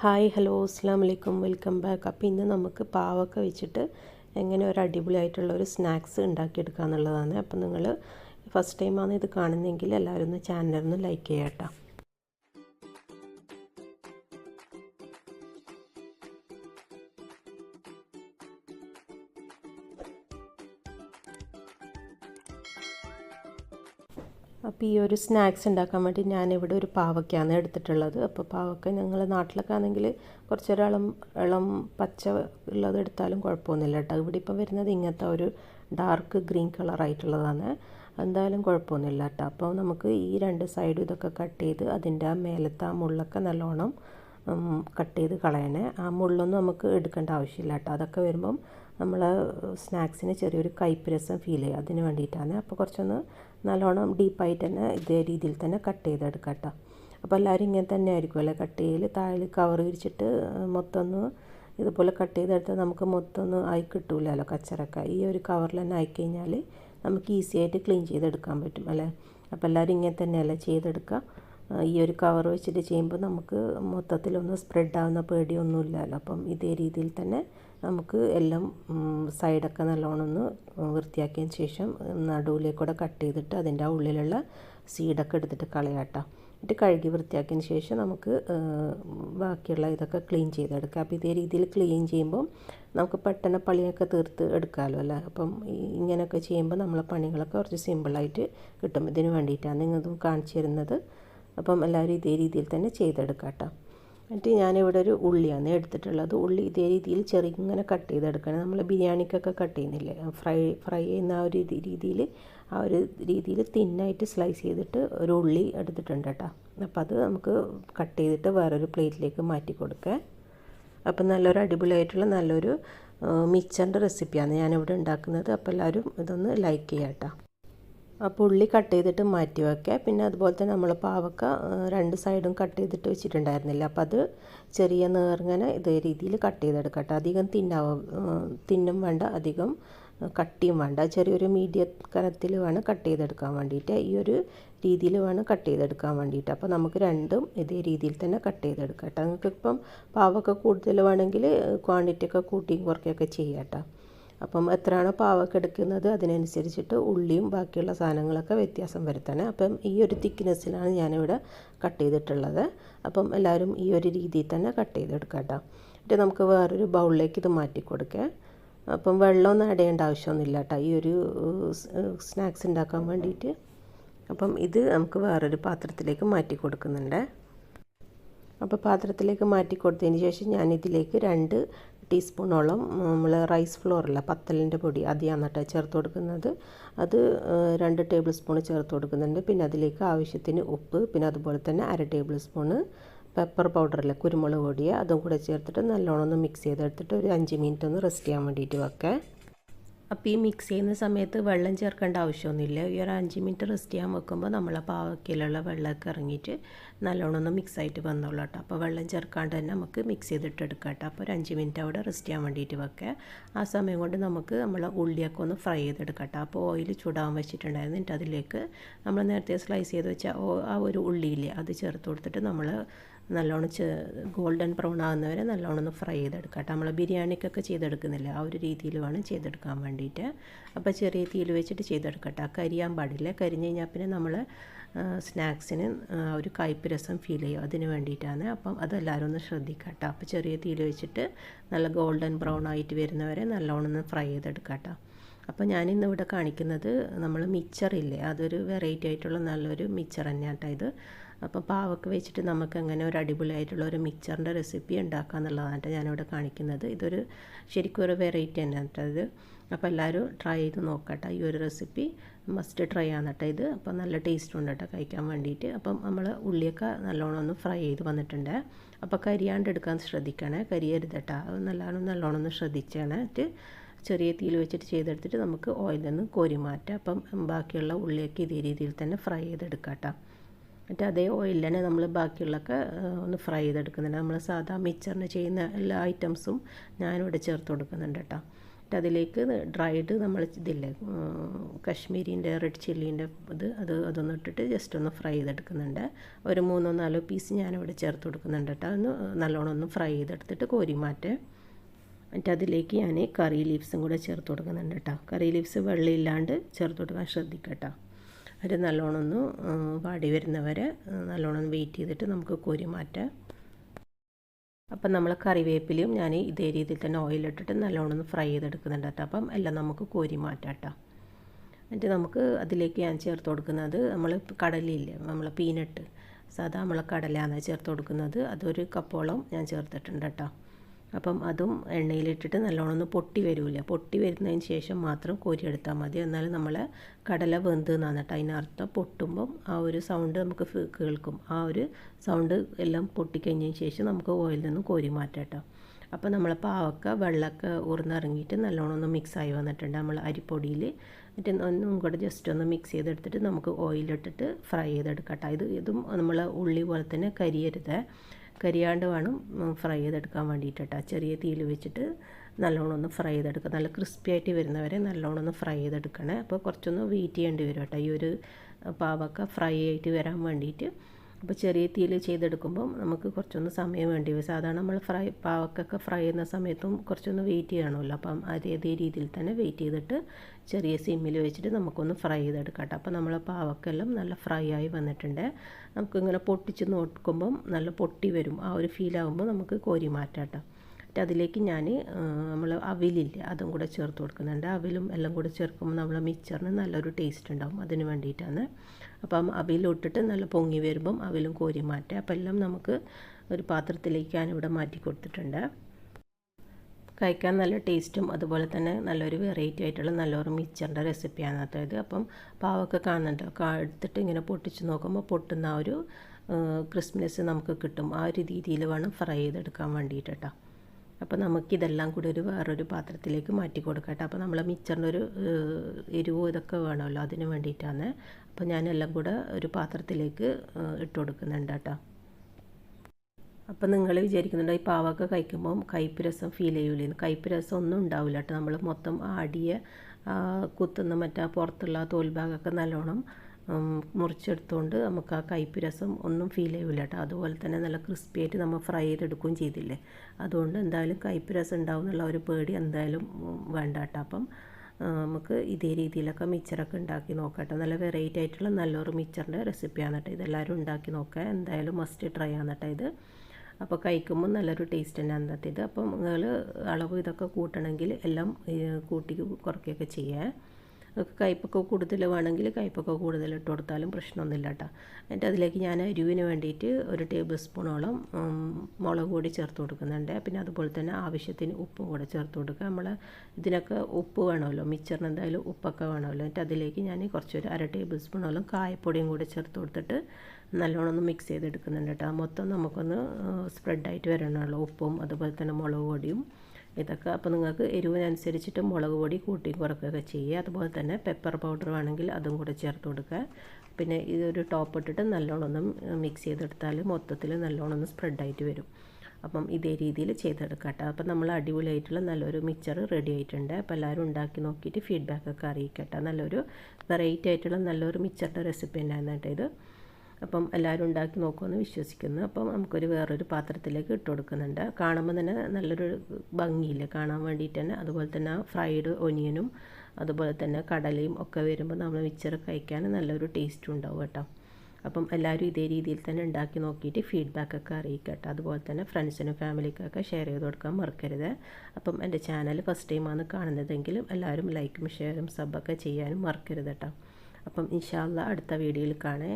Hi hello അസ്സാം വലൈക്കും welcome back. അപ്പോൾ ഇന്ന് നമുക്ക് പാവക്ക വെച്ചിട്ട് എങ്ങനെ ഒരു അടിപൊളിയായിട്ടുള്ള ഒരു സ്നാക്സ് ഉണ്ടാക്കിയെടുക്കുക എന്നുള്ളതാണ് അപ്പോൾ നിങ്ങൾ ഫസ്റ്റ് ടൈമാണ് ഇത് കാണുന്നതെങ്കിൽ എല്ലാവരും ഒന്ന് ചാനലൊന്ന് ലൈക്ക് ചെയ്യാട്ടോ. അപ്പോൾ ഈ ഒരു സ്നാക്സ് ഉണ്ടാക്കാൻ വേണ്ടി ഞാനിവിടെ ഒരു പാവയ്ക്കാണ് എടുത്തിട്ടുള്ളത്. അപ്പോൾ പാവയ്ക്ക ഞങ്ങൾ നാട്ടിലൊക്കെ ആണെങ്കിൽ കുറച്ചൊരളം ഇളം ഇളം പച്ച ഉള്ളത് എടുത്താലും കുഴപ്പമൊന്നുമില്ല കേട്ടോ. ഇവിടെ ഇപ്പം വരുന്നത് ഇങ്ങനത്തെ ഒരു ഡാർക്ക് ഗ്രീൻ കളറായിട്ടുള്ളതാണ് എന്തായാലും കുഴപ്പമൊന്നുമില്ല കേട്ടോ. അപ്പോൾ നമുക്ക് ഈ രണ്ട് സൈഡും ഇതൊക്കെ കട്ട് ചെയ്ത് അതിന്റെ ആ മേലത്തെ ആ മുള്ളൊക്കെ നല്ലോണം കട്ട് ചെയ്ത് കളയണേ. ആ മുള്ളൊന്നും നമുക്ക് എടുക്കേണ്ട ആവശ്യമില്ല കേട്ടോ. അതൊക്കെ വരുമ്പം നമ്മൾ സ്നാക്സിന് ചെറിയൊരു കയ്പ്പ് രസം ഫീൽ ചെയ്യുക അതിന് വേണ്ടിയിട്ടാണ്. അപ്പോൾ കുറച്ചൊന്ന് നല്ലോണം ഡീപ്പായിട്ട് തന്നെ ഇതേ രീതിയിൽ തന്നെ കട്ട് ചെയ്തെടുക്കാം കേട്ടോ അപ്പോൾ എല്ലാവരും ഇങ്ങനെ തന്നെ ആയിരിക്കും അല്ലേ? കട്ട് ചെയ്യൽ താഴെ കവർ വിരിച്ചിട്ട് മൊത്തം ഒന്ന് ഇതുപോലെ കട്ട് ചെയ്തെടുത്താൽ നമുക്ക് മൊത്തം ഒന്ന് ആയി കിട്ടൂലല്ലോ കച്ചറക്ക. ഈ ഒരു കവറിൽ തന്നെ ആയിക്കഴിഞ്ഞാൽ നമുക്ക് ഈസി ആയിട്ട് ക്ലീൻ ചെയ്തെടുക്കാൻ പറ്റും അല്ലേ? അപ്പോൾ എല്ലാവരും ഇങ്ങനെ തന്നെയല്ലേ ചെയ്തെടുക്കുക ഈ ഒരു കവർ വെച്ചിട്ട് ചെയ്യുമ്പോൾ നമുക്ക് മൊത്തത്തിലൊന്ന് സ്പ്രെഡ് ആവുന്ന പേടിയൊന്നുമില്ലല്ലോ. അപ്പം ഇതേ രീതിയിൽ തന്നെ നമുക്ക് എല്ലാം സൈഡൊക്കെ നല്ലോണം ഒന്ന് വൃത്തിയാക്കിയതിന് ശേഷം നടുവിലേക്കൂടെ കട്ട് ചെയ്തിട്ട് അതിന്റെ ആ ഉള്ളിലുള്ള സീഡൊക്കെ എടുത്തിട്ട് കളയാട്ടോ എന്നിട്ട് കഴുകി വൃത്തിയാക്കിയതിന് ശേഷം നമുക്ക് ബാക്കിയുള്ള ഇതൊക്കെ ക്ലീൻ ചെയ്തെടുക്കാം. അപ്പോൾ ഇതേ രീതിയിൽ ക്ലീൻ ചെയ്യുമ്പോൾ നമുക്ക് പെട്ടെന്ന് പണിയൊക്കെ തീർത്ത് എടുക്കാമല്ലോ അല്ലേ? അപ്പം ഇങ്ങനെയൊക്കെ ചെയ്യുമ്പോൾ നമ്മളെ പണികളൊക്കെ കുറച്ച് സിമ്പിളായിട്ട് കിട്ടും. ഇതിന് വേണ്ടിയിട്ടാണ് നിങ്ങൾ കാണിച്ചു തരുന്നത്. അപ്പം എല്ലാവരും ഇതേ രീതിയിൽ തന്നെ ചെയ്തെടുക്കാം കേട്ടോ എന്നിട്ട് ഞാനിവിടെ ഒരു ഉള്ളിയാണ് എടുത്തിട്ടുള്ളത്. ഉള്ളി ഇതേ രീതിയിൽ ചെറുങ്ങനെ കട്ട് ചെയ്തെടുക്കണം. നമ്മൾ ബിരിയാണിക്കൊക്കെ കട്ട് ചെയ്യുന്നില്ലേ? ഫ്രൈ ഫ്രൈ ചെയ്യുന്ന ആ ഒരു രീതിയിൽ ആ ഒരു രീതിയിൽ തിന്നായിട്ട് സ്ലൈസ് ചെയ്തിട്ട് ഒരു ഉള്ളി എടുത്തിട്ടുണ്ട് കേട്ടോ. അപ്പോൾ അത് നമുക്ക് കട്ട് ചെയ്തിട്ട് വേറൊരു പ്ലേറ്റിലേക്ക് മാറ്റി കൊടുക്കുക അപ്പം നല്ലൊരു അടിപൊളിയായിട്ടുള്ള നല്ലൊരു മിച്ചറിന്റെ റെസിപ്പിയാണ് ഞാനിവിടെ ഉണ്ടാക്കുന്നത്. അപ്പോൾ എല്ലാവരും ഇതൊന്ന് ലൈക്ക് ചെയ്യാം കേട്ടോ അപ്പോൾ ഉള്ളി കട്ട് ചെയ്തിട്ട് മാറ്റി വയ്ക്കുക പിന്നെ അതുപോലെ തന്നെ നമ്മൾ പാവക്ക രണ്ട് സൈഡും കട്ട് ചെയ്തിട്ട് വെച്ചിട്ടുണ്ടായിരുന്നില്ല. അപ്പോൾ അത് ചെറിയ നേർങ്ങനെ ഇതേ രീതിയിൽ കട്ട് ചെയ്തെടുക്കട്ടെ അധികം തിന്നാവും തിന്നും വേണ്ട അധികം കട്ടിയും വേണ്ട. ചെറിയൊരു മീഡിയം കനത്തിൽ വേണം കട്ട് ചെയ്തെടുക്കാൻ വേണ്ടിയിട്ട് ഈ ഒരു രീതിയിൽ വേണം കട്ട് ചെയ്തെടുക്കാൻ വേണ്ടിയിട്ട് അപ്പോൾ നമുക്ക് രണ്ടും ഇതേ രീതിയിൽ തന്നെ കട്ട് ചെയ്തെടുക്കാം കേട്ടോ നിങ്ങൾക്ക് ഇപ്പം പാവക്ക കൂടുതൽ വേണമെങ്കിൽ ക്വാണ്ടിറ്റി ഒക്കെ കൂട്ടിയും കുറയ്ക്കുകയൊക്കെ ചെയ്യാം കേട്ടോ അപ്പം എത്രയാണോ പാവൊക്കെ എടുക്കുന്നത് അതിനനുസരിച്ചിട്ട് ഉള്ളിയും ബാക്കിയുള്ള സാധനങ്ങളൊക്കെ വ്യത്യാസം വരുത്തണേ. അപ്പം ഈ ഒരു തിക്നെസ്സിലാണ് ഞാനിവിടെ കട്ട് ചെയ്തിട്ടുള്ളത്. അപ്പം എല്ലാവരും ഈ ഒരു രീതിയിൽ തന്നെ കട്ട് ചെയ്തെടുക്കാം കേട്ടോ. എന്നിട്ട് നമുക്ക് വേറൊരു ബൗളിലേക്ക് ഇത് മാറ്റി കൊടുക്കുക അപ്പം വെള്ളമൊന്നും ചെയ്യേണ്ട ആവശ്യമൊന്നുമില്ല കേട്ടോ. ഈ ഒരു സ്നാക്സ് ഉണ്ടാക്കാൻ വേണ്ടിയിട്ട്. അപ്പം ഇത് നമുക്ക് വേറൊരു പാത്രത്തിലേക്ക് മാറ്റി കൊടുക്കുന്നുണ്ട്. അപ്പോൾ പാത്രത്തിലേക്ക് മാറ്റി കൊടുത്തതിന് ശേഷം ഞാനിതിലേക്ക് രണ്ട് ടീസ്പൂണോളം നമ്മൾ റൈസ് ഫ്ലോറില്ല പത്തലിന്റെ പൊടി അതിയാണ് കേട്ടോ ചേർത്ത് കൊടുക്കുന്നത്. അത് രണ്ട് ടേബിൾ സ്പൂൺ ചേർത്ത് കൊടുക്കുന്നുണ്ട്. പിന്നെ അതിലേക്ക് ആവശ്യത്തിന് ഉപ്പ് പിന്നെ അതുപോലെ തന്നെ അര ടേബിൾ സ്പൂണ് പെപ്പർ പൗഡറില്ല കുരുമുളക് പൊടിയെ അതും കൂടെ ചേർത്തിട്ട് നല്ലോണം ഒന്ന് മിക്സ് ചെയ്തെടുത്തിട്ട് ഒരു അഞ്ച് മിനിറ്റ് ഒന്ന് റെസ്റ്റ് ചെയ്യാൻ വേണ്ടിയിട്ട് വെക്കുക അപ്പോൾ ഈ മിക്സ് ചെയ്യുന്ന സമയത്ത് വെള്ളം ചേർക്കേണ്ട ആവശ്യമൊന്നുമില്ല. ഈ ഒരു അഞ്ച് മിനിറ്റ് റെസ്റ്റ് ചെയ്യാൻ വെക്കുമ്പോൾ നമ്മളെ പാവക്കയിലുള്ള വെള്ളമൊക്കെ ഇറങ്ങിയിട്ട് നല്ലോണം ഒന്ന് മിക്സ് ആയിട്ട് വന്നോളൂ കേട്ടോ. അപ്പോൾ വെള്ളം ചേർക്കാണ്ട് തന്നെ നമുക്ക് മിക്സ് ചെയ്തിട്ട് എടുക്കാം കേട്ടോ. അപ്പോൾ ഒരു അഞ്ച് മിനിറ്റ് അവിടെ റെസ്റ്റ് ചെയ്യാൻ വേണ്ടിയിട്ട് വെക്കുക. ആ സമയം കൊണ്ട് നമുക്ക് നമ്മൾ ഉള്ളിയൊക്കെ ഒന്ന് ഫ്രൈ ചെയ്തെടുക്കാം കേട്ടോ. അപ്പോൾ ഓയിൽ ചൂടാൻ വെച്ചിട്ടുണ്ടായിരുന്നു. എന്നിട്ട് അതിലേക്ക് നമ്മൾ നേരത്തെ സ്ലൈസ് ചെയ്ത് വെച്ച ആ ഒരു ഉള്ളിയില്ലേ അത് ചേർത്ത് കൊടുത്തിട്ട് നമ്മൾ നല്ലോണം ഗോൾഡൻ ബ്രൗൺ ആകുന്നവരെ നല്ലോണം ഒന്ന് ഫ്രൈ ചെയ്തെടുക്കാം കേട്ടോ. നമ്മൾ ബിരിയാണിക്കൊക്കെ ചെയ്തെടുക്കുന്നില്ല? ആ ഒരു രീതിയിൽ വേണം ചെയ്തെടുക്കാൻ വേണ്ടിയിട്ട് അപ്പോൾ ചെറിയ തീയിൽ വെച്ചിട്ട് ചെയ്തെടുക്കട്ടെ കരിയാൻ പാടില്ല. കരിഞ്ഞ് കഴിഞ്ഞാൽ പിന്നെ നമ്മൾ സ്നാക്സിന് ഒരു കയ്പ്പ് രസം ഫീൽ ചെയ്യും. അതിന് വേണ്ടിയിട്ടാണ് അപ്പം അതെല്ലാവരും ഒന്ന് ശ്രദ്ധിക്കുക കേട്ടോ. അപ്പോൾ ചെറിയ തീയിൽ വെച്ചിട്ട് നല്ല ഗോൾഡൻ ബ്രൗൺ ആയിട്ട് വരുന്നവരെ നല്ലോണം ഒന്ന് ഫ്രൈ ചെയ്തെടുക്കാം കേട്ടോ. അപ്പോൾ ഞാനിന്ന് ഇവിടെ കാണിക്കുന്നത് നമ്മൾ മിച്ചറില്ലേ അതൊരു വെറൈറ്റി ആയിട്ടുള്ള നല്ലൊരു മിച്ചർ തന്നെയാട്ടോ ഇത്. അപ്പോൾ പാവക്ക് വെച്ചിട്ട് നമുക്ക് അങ്ങനെ ഒരു അടിപൊളിയായിട്ടുള്ള ഒരു മിക്സറിന്റെ റെസിപ്പി ഉണ്ടാക്കുക എന്നുള്ളതാണ് ഞാനിവിടെ കാണിക്കുന്നത്. ഇതൊരു ശരിക്കും ഒരു വെറൈറ്റി തന്നെ കേട്ടോ ഇത്. അപ്പോൾ എല്ലാവരും ട്രൈ ചെയ്ത് നോക്കട്ടെ. ഈ ഒരു റെസിപ്പി മസ്റ്റ് ട്രൈ ആണ് കേട്ടോ ഇത്. അപ്പോൾ നല്ല ടേസ്റ്റ് ഉണ്ട് കേട്ടോ കഴിക്കാൻ വേണ്ടിയിട്ട്. അപ്പം നമ്മൾ ഉള്ളിയൊക്കെ നല്ലോണം ഒന്ന് ഫ്രൈ ചെയ്ത് വന്നിട്ടുണ്ട്. അപ്പോൾ കരിയാണ്ട് എടുക്കാൻ ശ്രദ്ധിക്കണേ. കരിയരുത് കേട്ടോ അത് നല്ലോണം നല്ലോണം ഒന്ന് ശ്രദ്ധിച്ചാണ് ചെറിയ തീയിൽ വെച്ചിട്ട് ചെയ്തെടുത്തിട്ട് നമുക്ക് ഓയിലിൽ നിന്ന് കോരി മാറ്റാം. അപ്പം ബാക്കിയുള്ള ഉള്ളിയൊക്കെ ഇതേ രീതിയിൽ തന്നെ ഫ്രൈ ചെയ്തെടുക്കാം കേട്ടോ എന്നിട്ട് അതേ ഓയിലിൽ തന്നെ നമ്മൾ ബാക്കിയുള്ളൊക്കെ ഒന്ന് ഫ്രൈ ചെയ്തെടുക്കുന്നുണ്ട്. നമ്മൾ സാധാ മിച്ചറിന് ചെയ്യുന്ന എല്ലാ ഐറ്റംസും ഞാനിവിടെ ചേർത്ത് കൊടുക്കുന്നുണ്ട് കേട്ടോ എന്നിട്ട് അതിലേക്ക് ഡ്രൈഡ് നമ്മൾ ഇതില്ലേ കശ്മീരിന്റെ റെഡ് ചില്ലീന്റെ ഇത് അത് അതൊന്നും ഇട്ടിട്ട് ജസ്റ്റ് ഒന്ന് ഫ്രൈ ചെയ്തെടുക്കുന്നുണ്ട്. ഒരു മൂന്നോ നാലോ പീസ് ഞാനിവിടെ ചേർത്ത് കൊടുക്കുന്നുണ്ട് കേട്ടോ അതൊന്ന് നല്ലോണം ഒന്ന് ഫ്രൈ ചെയ്തെടുത്തിട്ട് കോരി മാറ്റേ. എന്നിട്ട് അതിലേക്ക് ഞാൻ കറി ലീവ്സും കൂടെ ചേർത്ത് കൊടുക്കുന്നുണ്ട് കേട്ടോ കറി ലീവ്സ് വെള്ളമില്ലാണ്ട് ചേർത്ത് കൊടുക്കാൻ ശ്രദ്ധിക്കട്ടോ അത് നല്ലോണം ഒന്ന് വാടി വരുന്നവരെ നല്ലോണം വെയിറ്റ് ചെയ്തിട്ട് നമുക്ക് കോരി മാറ്റാം. അപ്പം നമ്മൾ കറിവേപ്പിലയും ഞാൻ ഇതേ രീതിയിൽ തന്നെ ഓയിലിട്ടിട്ട് നല്ലോണം ഒന്ന് ഫ്രൈ ചെയ്തെടുക്കുന്നുണ്ട് കേട്ടോ. അപ്പം എല്ലാം നമുക്ക് കോരി മാറ്റാം കേട്ടോ. എന്നിട്ട് നമുക്ക് അതിലേക്ക് ഞാൻ ചേർത്ത് കൊടുക്കുന്നത് നമ്മൾ കടലയില്ലേ നമ്മൾ പീനട്ട് സാധാ നമ്മൾ കടലയാണ് ചേർത്ത് കൊടുക്കുന്നത്. അതൊരു കപ്പോളം ഞാൻ ചേർത്തിട്ടുണ്ട് കേട്ടോ. അപ്പം അതും എണ്ണയിലിട്ടിട്ട് നല്ലോണം ഒന്ന് പൊട്ടി വരില്ല പൊട്ടി വരുന്നതിന് ശേഷം മാത്രം കോരിയെടുത്താൽ മതി. എന്നാലും നമ്മൾ കടല വെന്ത് എന്നാണ് കേട്ടോ അതിനർത്ഥം പൊട്ടുമ്പം ആ ഒരു സൗണ്ട് നമുക്ക് കേൾക്കും. ആ ഒരു സൗണ്ട് എല്ലാം പൊട്ടിക്കഴിഞ്ഞതിന് ശേഷം നമുക്ക് ഓയിൽ നിന്ന് കോരി മാറ്റാം അപ്പോൾ നമ്മൾ പാവക്ക വെള്ളമൊക്കെ ഊർന്നിറങ്ങിയിട്ട് നല്ലോണം ഒന്ന് മിക്സായി വന്നിട്ടുണ്ട്. നമ്മൾ അരിപ്പൊടിയിൽ മറ്റേ ഒന്നും കൂടെ ജസ്റ്റ് ഒന്ന് മിക്സ് ചെയ്തെടുത്തിട്ട് നമുക്ക് ഓയിലിട്ടിട്ട് ഫ്രൈ ചെയ്തെടുക്കാം ഇത് ഇതും നമ്മൾ ഉള്ളി പോലെ തന്നെ കരിയരുത്. കരിയാണ്ട് വേണം ഫ്രൈ ചെയ്തെടുക്കാൻ വേണ്ടിയിട്ട് ചെറിയ തീയിൽ വെച്ചിട്ട് നല്ലോണം ഒന്ന് ഫ്രൈ ചെയ്തെടുക്കുക നല്ല ക്രിസ്പി ആയിട്ട് വരുന്നവരെ നല്ലോണം ഒന്ന് ഫ്രൈ ചെയ്തെടുക്കണേ. അപ്പോൾ കുറച്ചൊന്ന് വെയിറ്റ് ചെയ്യേണ്ടി വരും കേട്ടോ. ഈ ഒരു പാവക്ക ഫ്രൈ ആയിട്ട് വരാൻ വേണ്ടിയിട്ട്. അപ്പോൾ ചെറിയ തീയിൽ ചെയ്തെടുക്കുമ്പം നമുക്ക് കുറച്ചൊന്ന് സമയം വേണ്ടി വരും. സാധാരണ നമ്മൾ ഫ്രൈ പാവക്കൊക്കെ ഫ്രൈ ചെയ്യുന്ന സമയത്തും കുറച്ചൊന്ന് വെയിറ്റ് ചെയ്യണമല്ലോ. അപ്പം അതേ രീതിയിൽ തന്നെ വെയിറ്റ് ചെയ്തിട്ട് ചെറിയ സിമ്മിൽ വെച്ചിട്ട് നമുക്കൊന്ന് ഫ്രൈ ചെയ്തെടുക്കാം അപ്പോൾ നമ്മൾ പാവക്കെല്ലാം നല്ല ഫ്രൈ ആയി വന്നിട്ടുണ്ട്. നമുക്കിങ്ങനെ പൊട്ടിച്ച് നോക്കുമ്പം നല്ല പൊട്ടി വരും. ആ ഒരു ഫീലാകുമ്പോൾ നമുക്ക് കോരി മാറ്റാം എന്നിട്ട് അതിലേക്ക് ഞാൻ നമ്മൾ അവിലില്ലേ അതും കൂടെ ചേർത്ത് കൊടുക്കുന്നുണ്ട്. അവിലും എല്ലാം കൂടെ ചേർക്കുമ്പോൾ നമ്മൾ മിക്സറിന് നല്ലൊരു ടേസ്റ്റ് ഉണ്ടാവും. അതിന് വേണ്ടിയിട്ടാണ്. അപ്പം അവിലിട്ടിട്ട് നല്ല പൊങ്ങി വരുമ്പം അവിലും കോരി മാറ്റുക. അപ്പം എല്ലാം നമുക്ക് ഒരു പാത്രത്തിലേക്ക് ഞാനിവിടെ മാറ്റി കൊടുത്തിട്ടുണ്ട്. കഴിക്കാൻ നല്ല ടേസ്റ്റും അതുപോലെ തന്നെ നല്ലൊരു വെറൈറ്റി ആയിട്ടുള്ള നല്ലൊരു മിക്സറിന്റെ റെസിപ്പിയാണ് അതായത് അപ്പം പാവൊക്കെ കാണുന്നുണ്ട്? എടുത്തിട്ട് ഇങ്ങനെ പൊട്ടിച്ച് നോക്കുമ്പോൾ പൊട്ടുന്ന ആ ഒരു ക്രിസ്മസ് നമുക്ക് കിട്ടും. ആ ഒരു രീതിയിൽ വേണം ഫ്രൈ ചെയ്തെടുക്കാൻ വേണ്ടിയിട്ട് കേട്ടോ അപ്പോൾ നമുക്കിതെല്ലാം കൂടി ഒരു വേറൊരു പാത്രത്തിലേക്ക് മാറ്റി കൊടുക്കട്ടെ. അപ്പോൾ നമ്മൾ മിച്ചറിന്റെ ഒരു എരിവ് ഇതൊക്കെ വേണമല്ലോ അതിന് വേണ്ടിയിട്ടാണ്. അപ്പോൾ ഞാനെല്ലാം കൂടെ ഒരു പാത്രത്തിലേക്ക് ഇട്ട് കൊടുക്കുന്നുണ്ട് കേട്ടോ. അപ്പം നിങ്ങൾ വിചാരിക്കുന്നുണ്ട് ഈ പാവക്ക കഴിക്കുമ്പം കയ്പ്പ് രസം ഫീൽ ചെയ്യൂലേന്ന് കയ്പ്പ് രസം ഒന്നും ഉണ്ടാവില്ല കേട്ടോ. നമ്മൾ മൊത്തം ആടിയ കുത്തുന്ന മറ്റേ പുറത്തുള്ള തോൽഭാഗമൊക്കെ നല്ലോണം മുറിച്ചെടുത്തുകൊണ്ട് നമുക്ക് ആ കയ്പ്പ് രസം ഒന്നും ഫീൽ ചെയ്യില്ല കേട്ടോ അതുപോലെ തന്നെ നല്ല ക്രിസ്പി ആയിട്ട് നമ്മൾ ഫ്രൈ ചെയ്തെടുക്കുകയും ചെയ്തില്ലേ? അതുകൊണ്ട് എന്തായാലും കയ്പ്പ് രസം ഉണ്ടാവും എന്നുള്ള ഒരു പേടി എന്തായാലും വേണ്ട കേട്ടോ അപ്പം നമുക്ക് ഇതേ രീതിയിലൊക്കെ മിച്ചറൊക്കെ ഉണ്ടാക്കി നോക്കട്ടെ നല്ല വെറൈറ്റി ആയിട്ടുള്ള നല്ലൊരു മിച്ചറിന്റെ റെസിപ്പിയാണ് കേട്ടോ ഇതെല്ലാവരും ഉണ്ടാക്കി നോക്കുക. എന്തായാലും മസ്റ്റ് ട്രൈ ആണ് കേട്ടോ ഇത്. അപ്പോൾ കഴിക്കുമ്പോൾ നല്ലൊരു ടേസ്റ്റ് തന്നെ അന്നത്തേത്. അപ്പം നിങ്ങൾ അളവ് ഇതൊക്കെ കൂട്ടണമെങ്കിൽ എല്ലാം കൂട്ടി കുറയ്ക്കുകയൊക്കെ ചെയ്യാം കയ്പ്പൊക്കെ കൂടുതൽ വേണമെങ്കിൽ കയ്പ്പൊക്കെ കൂടുതൽ ഇട്ട് കൊടുത്താലും പ്രശ്നമൊന്നുമില്ല കേട്ടോ. എന്നിട്ട് അതിലേക്ക് ഞാൻ അരുവിന് വേണ്ടിയിട്ട് ഒരു ടേബിൾ സ്പൂണോളം മുളക് പൊടി ചേർത്ത് കൊടുക്കുന്നുണ്ട്. പിന്നെ അതുപോലെ തന്നെ ആവശ്യത്തിന് ഉപ്പും കൂടെ ചേർത്ത് കൊടുക്കുക. നമ്മൾ ഇതിനൊക്കെ ഉപ്പ് വേണമല്ലോ മിച്ചറിന് എന്തായാലും ഉപ്പൊക്കെ വേണമല്ലോ. എന്നിട്ട് അതിലേക്ക് ഞാൻ കുറച്ചൊരു അര ടേബിൾ സ്പൂണോളം കായപ്പൊടിയും കൂടെ ചേർത്ത് കൊടുത്തിട്ട് നല്ലോണം ഒന്ന് മിക്സ് ചെയ്തെടുക്കുന്നുണ്ട് കേട്ടോ. മൊത്തം നമുക്കൊന്ന് സ്പ്രെഡായിട്ട് വരണമല്ലോ. ഉപ്പും അതുപോലെ തന്നെ മുളക് പൊടിയും ഇതൊക്കെ അപ്പോൾ നിങ്ങൾക്ക് എരിവിനനുസരിച്ചിട്ട് മുളക് പൊടി കൂട്ടി കുറക്കുകയൊക്കെ ചെയ്യുക. അതുപോലെ തന്നെ പെപ്പർ പൗഡർ വേണമെങ്കിൽ അതും കൂടെ ചേർത്ത് കൊടുക്കുക. പിന്നെ ഇതൊരു ടോപ്പ് ഇട്ടിട്ട് നല്ലോണം ഒന്ന് മിക്സ് ചെയ്തെടുത്താൽ മൊത്തത്തിൽ നല്ലോണം ഒന്ന് സ്പ്രെഡായിട്ട് വരും. അപ്പം ഇതേ രീതിയിൽ ചെയ്തെടുക്കാം കേട്ടോ. അപ്പം നമ്മൾ അടിപൊളിയായിട്ടുള്ള നല്ലൊരു മിക്സർ റെഡി ആയിട്ടുണ്ട്. അപ്പോൾ എല്ലാവരും ഉണ്ടാക്കി നോക്കിയിട്ട് ഫീഡ്ബാക്കൊക്കെ അറിയിക്കട്ടെ. നല്ലൊരു വെറൈറ്റി ആയിട്ടുള്ള നല്ലൊരു മിക്സറിന്റെ റെസിപ്പി ഉണ്ടായിരുന്നു കേട്ടോ ഇത്. അപ്പം എല്ലാവരും ഉണ്ടാക്കി നോക്കുമെന്ന് വിശ്വസിക്കുന്നു. അപ്പം നമുക്കൊരു വേറൊരു പാത്രത്തിലേക്ക് ഇട്ട് കൊടുക്കുന്നുണ്ട്. കാണുമ്പോൾ തന്നെ നല്ലൊരു ഭംഗിയില്ല? കാണാൻ വേണ്ടിയിട്ട് തന്നെ. അതുപോലെ തന്നെ ഫ്രൈഡ് ഒനിയനും അതുപോലെ തന്നെ കടലയും ഒക്കെ വരുമ്പോൾ നമ്മൾ മിച്ചർ കഴിക്കാൻ നല്ലൊരു ടേസ്റ്റ് ഉണ്ടാവും കേട്ടോ. അപ്പം എല്ലാവരും ഇതേ രീതിയിൽ തന്നെ ഉണ്ടാക്കി നോക്കിയിട്ട് ഫീഡ്ബാക്കൊക്കെ അറിയിക്കട്ടെ. അതുപോലെ തന്നെ ഫ്രണ്ട്സിനും ഫാമിലിക്കൊക്കെ ഷെയർ ചെയ്ത് കൊടുക്കാൻ മറക്കരുത്. അപ്പം എന്റെ ചാനൽ ഫസ്റ്റ് ടൈമാണ് കാണുന്നതെങ്കിലും എല്ലാവരും ലൈക്കും ഷെയറും സബൊക്കെ ചെയ്യാനും മറക്കരുത് കേട്ടോ. അപ്പം ഇൻഷാല്ല അടുത്ത വീഡിയോയിൽ കാണേ.